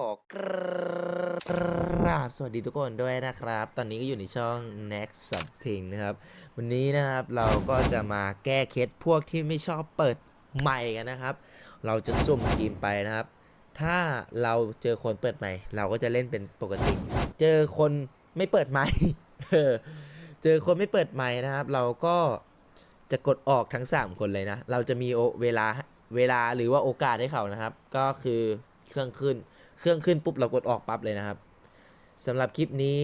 อกราบสวัสดีทุกคนด้วยนะครับ ตอนนี้ก็อยู่ในช่อง Next สับเพลงนะครับ วันนี้นะครับเราก็จะมาแก้เคล็ดพวกที่ไม่ชอบเปิดใหม่กันนะครับ เราจะสุ่มทีมไปนะครับ ถ้าเราเจอคนเปิดใหม่ เราก็จะเล่นเป็นปกติ เจอคนไม่เปิดใหม่เจอคนไม่เปิดใหม่นะครับ เราก็จะกดออกทั้ง 3 คนเลยนะ เราจะมีเวลาเวลาหรือว่าโอกาสให้เขานะครับ ก็คือเครื่องขึ้น เครื่องขึ้นปุ๊บเรากดออกปั๊บเลยนะครับสำหรับคลิปนี้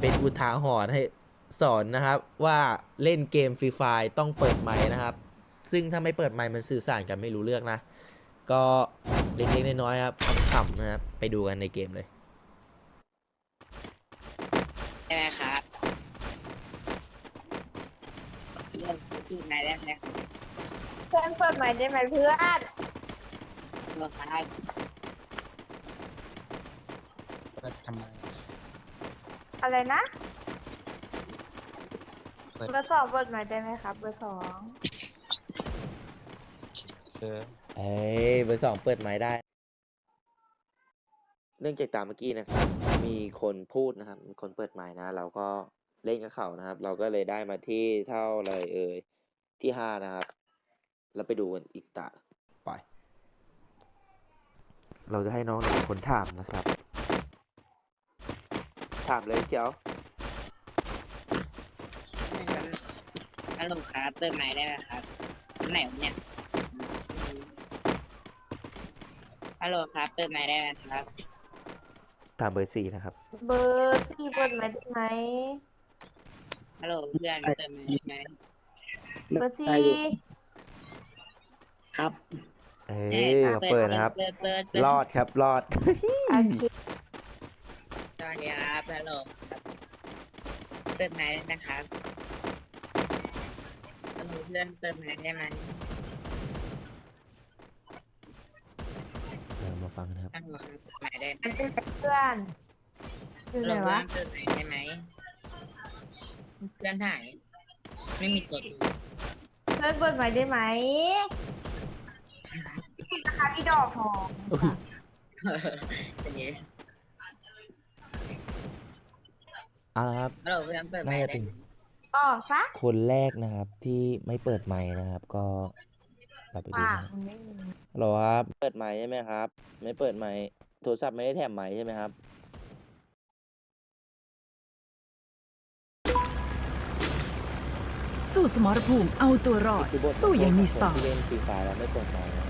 เป็นอุทาหรณ์ให้สอนนะครับ ว่าเล่นเกมฟรีไฟต้องเปิดไมค์นะครับ ซึ่งถ้าไม่เปิดไมค์มันสื่อสารกันไม่รู้เรื่องนะ ก็เล็กๆน้อยๆครับขำๆนะครับ ไปดูกันในเกมเลยใช่ไหมครับเริ่มพูดนายได้ไหมครับเพื่อนเปิดใหม่ได้ไหมเพื่อนเริ่มครับ ทำไมอะไรนะ เปิดเบอร์สองเปิดใหม่ได้ไหมครับ เบอร์สองเออเอ้ยเบอร์สองเปิดไม้ได้ เรื่องจากตามเมื่อกี้นะครับ มีคนพูดนะครับ มีคนเปิดไม้นะ เราก็เล่นกับเขานะครับ เราก็เลยได้มาที่เท่าไหรเอ่ย ที่ห้านะครับ แล้วไปดูกันอีกตาไป เราจะให้น้องหนึ่งคนถามนะครับ ถามเลยเจ้าฮัลโหลครับเปิดไมค์ได้ไหมครับไหนวะเนี่ยฮัลโหลครับเปิดไมค์ได้ไหมครับตามเบอร์สี่นะครับ เบอร์สี่เปิดใหม่ได้ไหมฮัลโหลเพื่อนเปิดไมค์ได้ไหมเบอร์สี่ครับ เอ้ยเขาเปิดนะครับเปิดเปิดเปิดรอดครับรอดโอเคส วัสดีครับฮัลโหลครับเปิดไมค์ได้ไหมครับฮัลโหลเพื่อนเปิดไมค์ได้ไหมเรามาฟังกันนะครับฮัลโหลครับเปิดไมค์ได้ไหมอันนี้เพื่อนอยู่ฮัลไหโหลนเพื่อวะนเปิดไมค์ได้ไหมเพื่อนถ่ายไม่มีตัวตนเพื่อนเปิดใหม่ได้ไหมนะคะพี่ดอกทองอย่างนี้ เอาละครับฮัลโหลเพื่อนเปิดไมน่าค์จะได้เป็นไหมอ๋อซะคนแรกนะครับที่ไม่เปิดไมค์นะครับ ก็เราไปดูปานะกครับมันไม่มีฮัลโหลครับ เปิดไมค์ใช่ไหมครับ ไม่เปิดไมค์โทรศัพท์ไม่ได้แถมไมค์ใช่ไหมครับ สู้สมรภูมิเอาตัวรอดคือบทสู้อย่างมีสไตขอล์ ที่เล่นฟรีไฟแล้วไม่เปิดไมค์นะ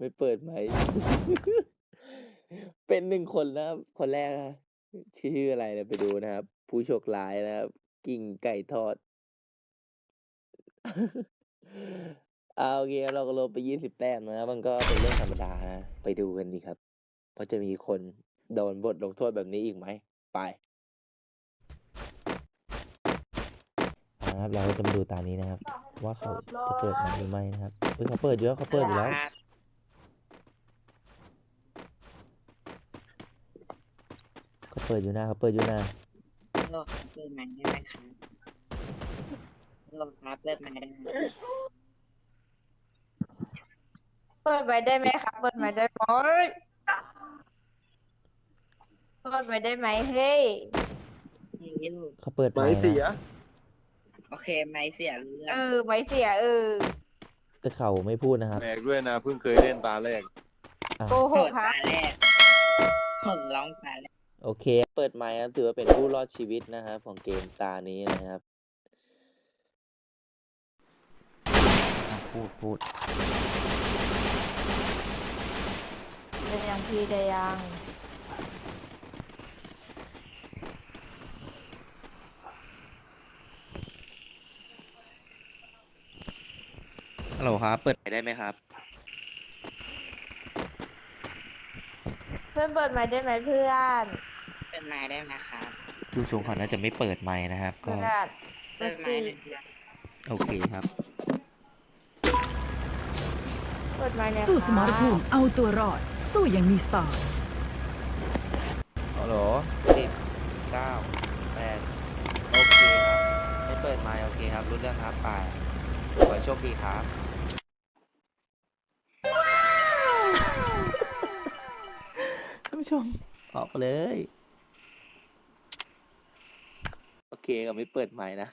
ไม่เปิดไหม เป็นหนึ่งคนนะครับ คนแรกนะชื่ออะไรนะไปดูนะครับ ผู้โชคร้ายนะครับ กิ่งไก่ทอด เอาโอเคเราก็ลบไปยี่สิบแต้มนะครับมันก็เป็นเรื่องธรรมดานะ ไปดูกันดีครับว่าะจะมีคนโดนบทลงโทษแบบนี้อีกไหม ไปเอาละครับ เราจะมาดูตานี้นะครับ ว่าเขาจะเปิดไหมหรือไม่นะครับเฮ้ยเขาเปิดอยู่แล้วเขาเปิดอยู่แล้ว ครับ เขาเปิดอยู่หน้าเขาเปิดอยู่หน้าฮัลโหลครับเปิดไมค์ได้ไหมครับฮัลโหลครับเปิดไมค์ได้ไหมเปิดใหม่ได้ไหมครับเปิดใหม่ได้ไหมเปิดใหม่ได้ไหมเฮ้ยนี่ลูกเขาเปิดไมไม่ค์เสียนะโอเคไมค์เสียเรื่องเออไม่เสียเออแต่เขาไม่พูดนะครับแปลกด้วยนะเพิ่งเคยเล่นตาแรกอะโกหโหกดครัตาบ แรกโหดร้องตาแรก โอเค เปิดไมค์ครับถือว่าเป็นผู้รอดชีวิตนะครับของเกมตานี้นะครับอะพูดพูดได้ยังพี่ได้ยังฮัลโหลครับ เปิดไมค์ได้ไหมครับ เพื่อนเปิดใหม่ได้ไหมเพื่อนเปิ ดไมค์ได้ไหมครับดูชงเขาน่าจะไม่เปิดไมค์นะครับ ก็เพื่อนเบเปิอดร์ไมสี่ค์เลยเพื่อนโอเคครับ เปิดใหม่เนี่ยสู้สมรภูมิเอาตัวรอด สู้อย่างมีสไตล์ฮัลโหลติดเก้าแปดโอเคครับ ไม่เปิดไมค์โอเคครับ รู้เรื่องครับไปขอให้โชคดีครับ ท่านผู้ชมออกไปเลย โอ เคก็ไม่เปิดไมค์นะ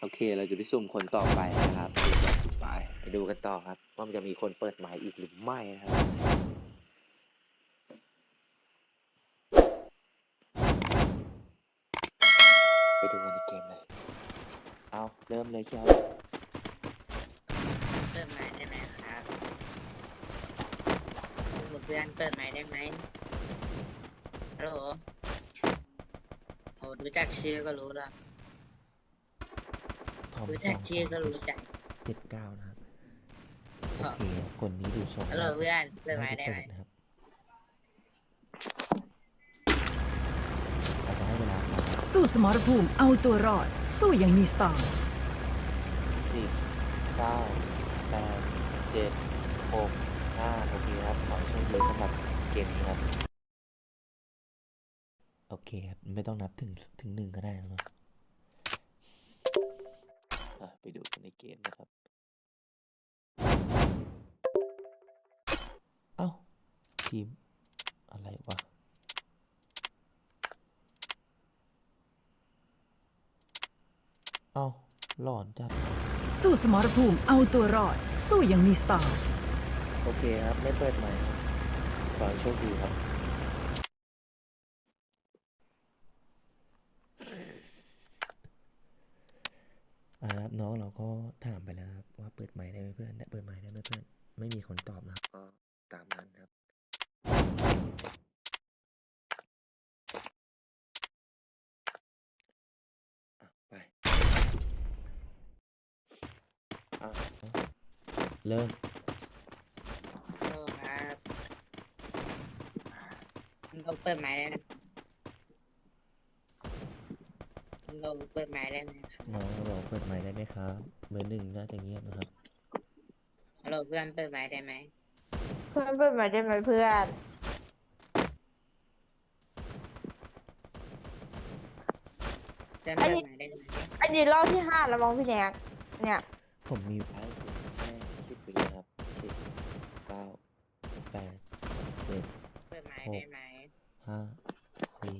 โอเคเราจะไปสุ่มคนต่อไปนะครับเดี๋ยวจะสุ่มไปไปดูกันต่อครับ ว่ามันจะมีคนเปิดไมค์อีกหรือไม่นะครับไปดูกันในเกมเลย เอาเริ่มเลยเชียวเปิดไม้ได้ไหมครับเพื่อนเปิดไม้ได้ไหม โหลโอ้รู้จักชื่อก็รู้แล้วทอมรู้สจัอกงชื่อก็รู้จักเจ็ดเก้านะครับครัโอบเคคนนี้ดูทรงฮัลโหลเพื่อนเปิดไม้น่าได้จะไหมเปิดนะครับเราจะให้เวลาสามสู้สมรภูมิเอาตัวรอด สู้อย่างมีสไตล์สิบเก้าแปดเจ็ดหกห้าโอเคครับขอให้โชคดีสำหรับเกมนี้ครับโอ เคครับ ไม่ต้องนับถึงถึงหนึ่งก็ได้นะครับอะไปดูกันในเกมนะครับ เอ้า ทีม อะไรวะเอ้าหลอนจัด สู้สมรภูมิเอาตัวรอด สู้อย่างมีสไตล์โอเคครับ ไม่เปิดใหม่ครับขอให้โชคดีครับ อ่าครับน้องเรา ก็ถามไปแล้วครับว่าเปิดไมค์ได้ไหมเพื่อนเปิดไมค์ได้ไหมเพื่อน ไม่มีคนตอบนะครับ ก็ตามนั้นครับไปเริ่มฮัลโหลครับเราเปิดไม้ได้ไห มเราเปิดไม้ได้ไหมครับน้องบอกเปิดไมค์ได้ไหมครับเบอร์หนึ่งน่าจะเงียบนะครับ ฮัลโหลเพื่อนเปิดไม้ได้ไหมเพื่อนเปิดไม้ได้ไหมเพื่อน เพื่อนเปิดไม้ได้ไหมอันนี้รอบที่ห้าแล้วมองพี่แนกเนี่ย ผมมีไว้ถึงแค่สิบวินะครับสิบเก้าแปดเจ็ดเปิดไม้ได้ไหมห้าสี่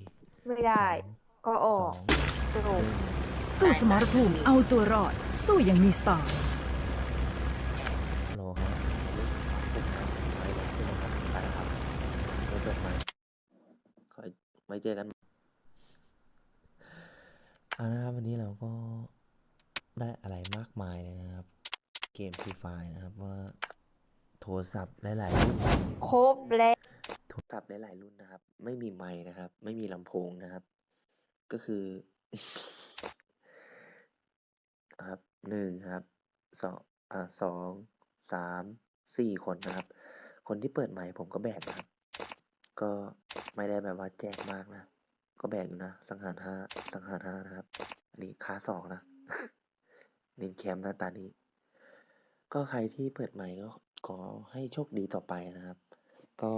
ไม่ได้ สามก็อสออก ง สรุปสู้สมรภูมิเอาตัวรอด สู้อย่างมีสไตล์ฮัลโหลครับผมนะไว้ลงขึ้นนะครับไปแล้วครับไม่เปิดไมค์ขอไว้เจอกันเอานะครับวันนี้เราก็ได้อะไรมากมายเลยนะครับ เกมฟรีไฟนะครับว่า โทรศัพท์หลายๆรุ่นครบแล้วโทรศัพท์หลายๆรุ่นนะครับ ไม่มีไมค์นะครับ ไม่มีลำโพงนะครับ ก็คือ ครับหนึ่งครับสองอ่าสองสามสี่คนนะครับ คนที่เปิดไมค์ผมก็แบกนะครับ ก็ไม่ได้แบบว่าแจกมากนะ ก็แบกอยู่นะ สังหารห้าสังหารห้านะครับ อันนี้ค้าสองนะน้นแคมหน้าตานี้ ก็ใครที่เปิดไมค์ก็ขอให้โชคดีต่อไปนะครับ ก็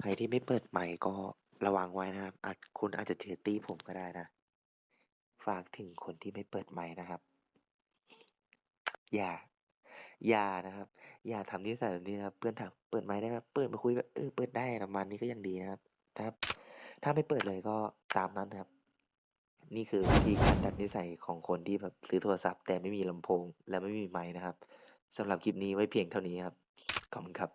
ใครที่ไม่เปิดไมค์ก็ระวังไว้นะครับอาจคุณอาจจะเจอตีผมก็ได้นะ ฝากถึงคนที่ไม่เปิดไมค์นะครับ อย่า อย่านะครับ อย่าทำนิสัยแบบนี้นะครับ เพื่อนถามเปิดไมค์ได้ไหมเปิดมาคุยแบบเออเปิดได้ประมาณนี้ก็ยังดีนะครับถ้าถ้าไม่เปิดเลยก็ตามนั้นนะครับ นี่คือวิธีการดัดนิสัยของคนที่แบบซื้อโทรศัพท์ แต่ไม่มีลำโพง และไม่มีไมค์นะครับสำหรับคลิปนี้ไว้เพียงเท่านี้ครับขอบคุณครับ